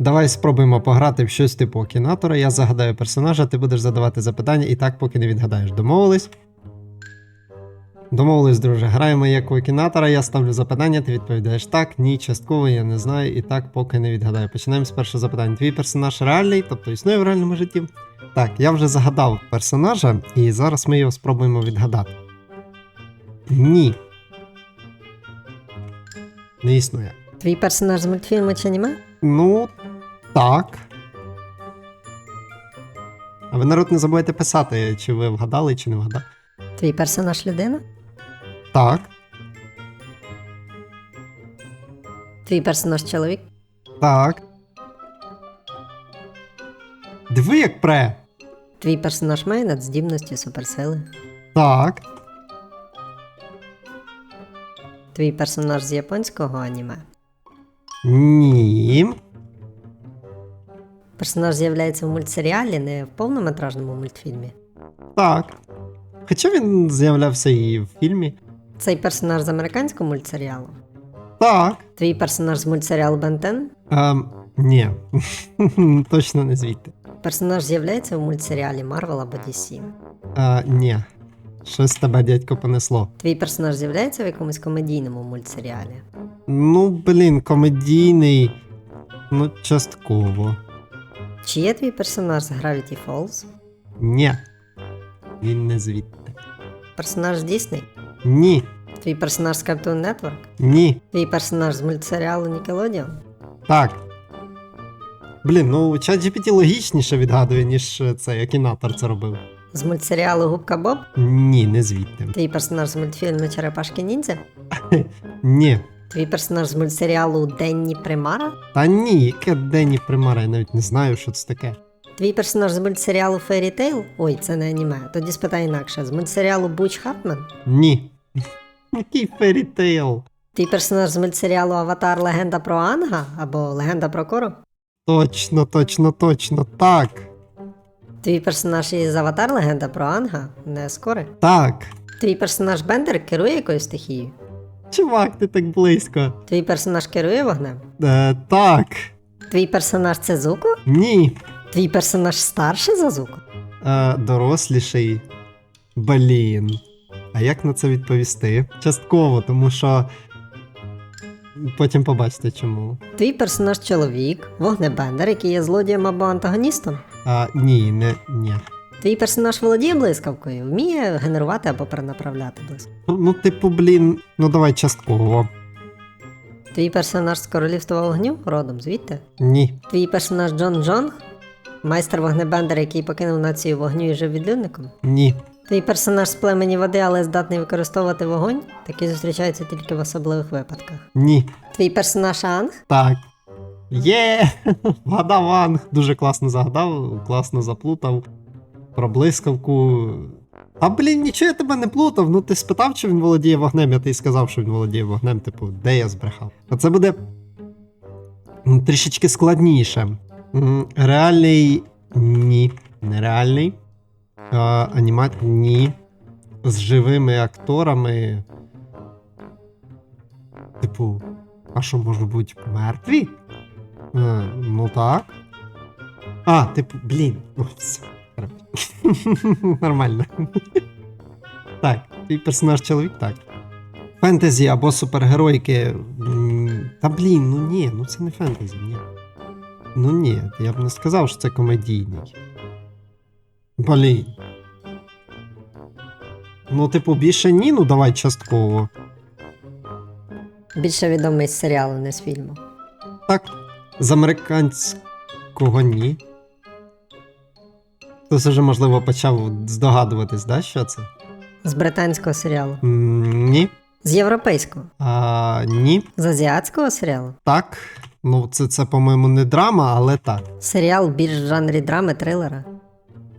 Давай спробуємо пограти в щось типу Акінатора. Я загадаю персонажа, ти будеш задавати запитання і так, поки не відгадаєш. Домовились? Домовились, друже. Граємо як у Акінатора, я ставлю запитання, ти відповідаєш так, ні, частково, я не знаю, і так, поки не відгадаю. Починаємо з першого запитання. Твій персонаж реальний, тобто існує в реальному житті. Так, я вже загадав персонажа, і зараз ми його спробуємо відгадати. Ні. Не існує. Твій персонаж з мультфільму чи аніме? Ну, так. А ви народ не забувайте писати, чи ви вгадали, чи не вгадали. Твій персонаж людина? Так, Твій персонаж чоловік? так. Диви, як пре. Твій персонаж має надздібності суперсили? Так. Твій персонаж з японського аніме? Ні. Персонаж з'являється в мультсеріалі, не в повнометражному мультфільмі. Так. Хоча він з'являвся і в фільмі. Цей персонаж з американського мультсеріалу? Так. Твій персонаж з мультсеріалу Бентен? Ем, ні. Точно не звідти. Персонаж з'являється в мультсеріалі Марвел або DC. Е, ні. Щось тебе, дядько, понесло. Твій персонаж з'являється в якомусь комедійному мультсеріалі. Ну, блін, комедійний. Ну, частково. Чи є твій персонаж з Gravity Falls? Ні. Він не звідти. Персонаж з Disney? Ні. Твій персонаж з Cartoon Network? Ні. Твій персонаж з мультсеріалу Nickelodeon? Так. Блін, ну ChatGPT логічніше відгадує, ніж е, цей Акінатор це робив. З мультсеріалу Губка Боб? Ні, не звідти. Твій персонаж з мультфільму Черепашки Ніндзя? Ні. Твій персонаж з мультсеріалу Денні Примара? Та ні, яке Денні Примара, я навіть не знаю, що це таке. Твій персонаж з мультсеріалу Fairy Tail? Ой, це не аніме. Тоді спитай інакше. З мультсеріалу Буч Хартман? Ні. Який ферітейл? Твій персонаж з мультсеріалу Аватар Легенда про Анга або Легенда про Кору? Точно, точно, точно, так. Твій персонаж із Аватар Легенда про Анга? Не скоро. Так. Твій персонаж Бендер керує якоюсь стихією? Чувак, ти так близько. Твій персонаж керує вогнем? Е, так. Твій персонаж це Зуко? Ні. Твій персонаж старший за Зуко? Е, доросліший. Блін. А як на це відповісти? Частково, тому що. Потім побачите чому. Твій персонаж чоловік, вогнебендер, який є злодієм або антагоністом. А, ні, не ні. Твій персонаж володіє блискавкою, вміє генерувати або перенаправляти блискавку. Ну, ну, типу, блін, ну давай частково. Твій персонаж з королівства вогню родом звідти. Ні. Твій персонаж Джон Джонг, майстер вогнебендер, який покинув націю вогню і жив відлюдником. Ні. Твій персонаж з племені води, але здатний використовувати вогонь, такий зустрічається тільки в особливих випадках. Ні. Твій персонаж Анг, Так. Є! Вгадав Анг. Дуже класно загадав, класно заплутав. Про блискавку. А блін, нічого я тебе не плутав. Ну ти спитав, чи він володіє вогнем, я тобі сказав, що він володіє вогнем, типу, де я збрехав. А це буде трішечки складніше. Реальний ні. Нереальний. А, анімат ні. З живими акторами. Типу, а що може бути мертві? А, ну так. А, типу, блін. Ну, Нормально. так, твій персонаж чоловік, так. Фентезі або супергеройки. Та блін, ну ні, ну це не фентезі, ні. Ну ні, я б не сказав, що це комедійний. Блін. Ну, типу, більше ні, ну давай частково. більше відомий з серіалу, не з фільму. Так, з американського ні. Хтось вже, можливо, почав здогадуватись, да, що це? З британського серіалу. М, Ні. З європейського. А, ні. З азіатського серіалу. Так. Ну, це, це, по-моєму, не драма, але так. Серіал більш в жанрі драми, трилера.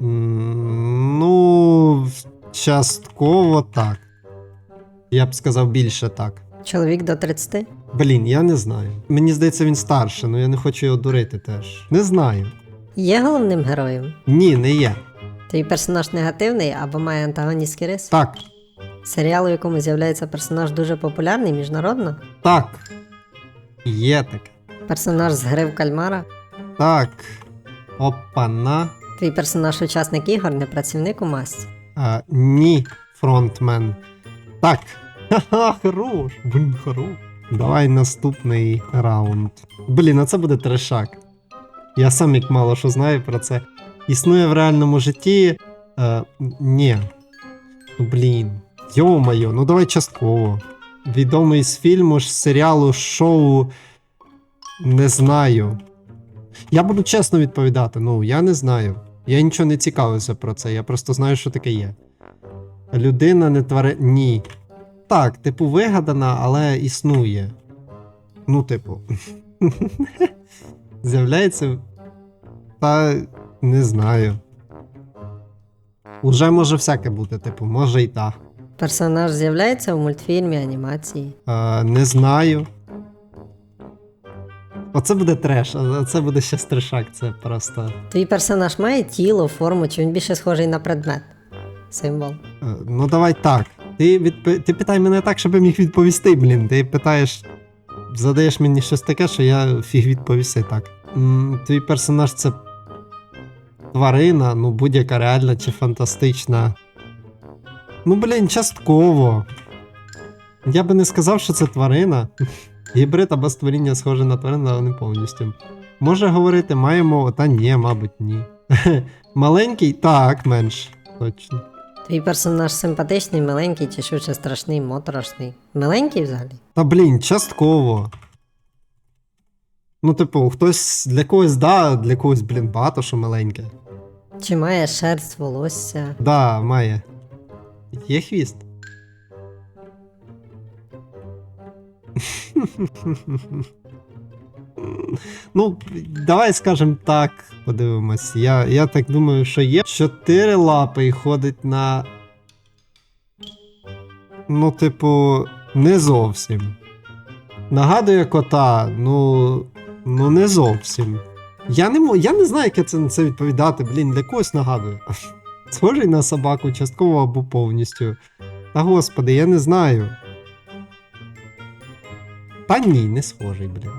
М, Ну, частково так. Я б сказав більше так. Чоловік до 30. Блін, я не знаю. Мені здається, він старше, але я не хочу його дурити теж. Не знаю. Є головним героєм. Ні, не є. Твій персонаж негативний або має антагоністський рис. Так, Серіал, у якому з'являється персонаж дуже популярний міжнародно. так. Є таке. Персонаж з гри в кальмара. Так. Опа-на. Твій персонаж учасник ігор, не працівник у масці. А, ні, фронтмен. Так. Ха-ха, хорош. Блін, хорош. Давай наступний раунд. Блін, а це буде трешак. Я сам як мало що знаю про це. Існує в реальному житті. Е, ні. Ну, блін. Йо-моє, ну давай частково. Відомий з фільму, з серіалу, шоу. Не знаю. Я буду чесно відповідати. Ну, я не знаю. Я нічого не цікавився про це, я просто знаю, що таке є. Людина не твари. Ні. Так, типу, вигадана, але існує. Ну, типу. З'являється. Та не знаю. Уже може всяке бути, типу, може і так. Персонаж з'являється в мультфільмі, анімації. Е, не знаю. Оце буде треш, а це буде ще трешак, це просто. Твій персонаж має тіло, форму, чи він більше схожий на предмет? Символ. Е, Ну, давай так. Ти, відп... ти питай мене так, щоб я міг відповісти, блін. Ти питаєш, задаєш мені щось таке, що я фіг відповісти так. Твій персонаж це тварина, ну будь-яка реальна чи фантастична. Ну, блін, частково. Я би не сказав, що це тварина. Гібрид або створіння схоже на тварину, але не повністю. Може говорити, маємо, та ні, мабуть, ні. Маленький? Так, менш. Точно. Твій персонаж симпатичний, миленький чи швидше страшний, моторошний. Миленький взагалі? Та блін, частково. Ну, типу, хтось для когось да, для когось, блін, багато що маленьке. Чи має шерсть, волосся? Да, має. Є хвіст. Ну, давай скажем так, подивимось. Я, я так думаю, що є. Чотири лапи і ходить на. Ну, типу, не зовсім. Нагадує кота, ну. Ну, не зовсім. Я не, я не знаю, як я це на це відповідати, блін, для когось нагадує. Схожий на собаку, частково або повністю. Та господи, я не знаю. Та ні, не схожий, блін.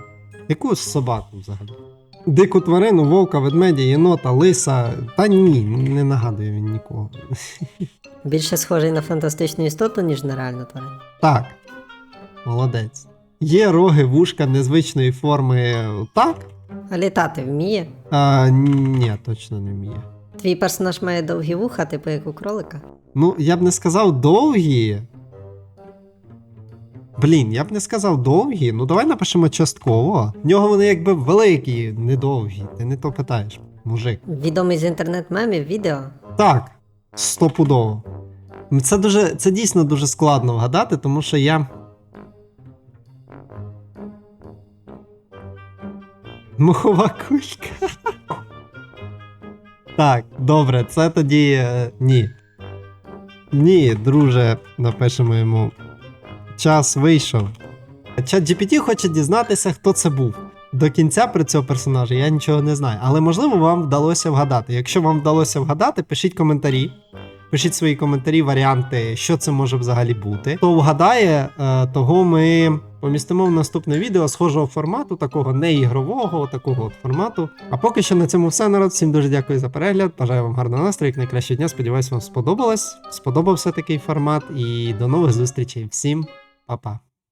Яку собаку взагалі? Дику тварину, вовка, ведмедя, єнота, лиса. Та ні, не нагадує він нікого. Більше схожий на фантастичну істоту, ніж на реальну тварину. Так. Молодець. Є роги, вушка незвичної форми. Так? А літати вміє? А, ні, точно не вміє. Твій персонаж має довгі вуха, типу як у кролика. Ну, я б не сказав довгі. Блін, я б не сказав довгі. Ну давай напишемо частково. В нього вони якби великі, не довгі. Ти не то питаєш, мужик. Відомий з інтернет-мемів відео. Так, стопудово. Це дуже, це дійсно дуже складно вгадати, тому що я. Мухова кулька. Так, добре, це тоді е, ні. Ні, друже, напишемо йому. Час вийшов. Чат GPT хоче дізнатися, хто це був. До кінця про цього персонажа я нічого не знаю. Але можливо вам вдалося вгадати. Якщо вам вдалося вгадати, пишіть коментарі. Пишіть свої коментарі, варіанти, що це може взагалі бути. Хто вгадає, е, того ми помістимо в наступне відео схожого формату, такого не ігрового, такого от формату. А поки що на цьому все, народ. Всім дуже дякую за перегляд. Бажаю вам гарного настрою, найкращого дня. Сподіваюсь, вам сподобалось. Сподобався такий формат. І до нових зустрічей. Всім 爸爸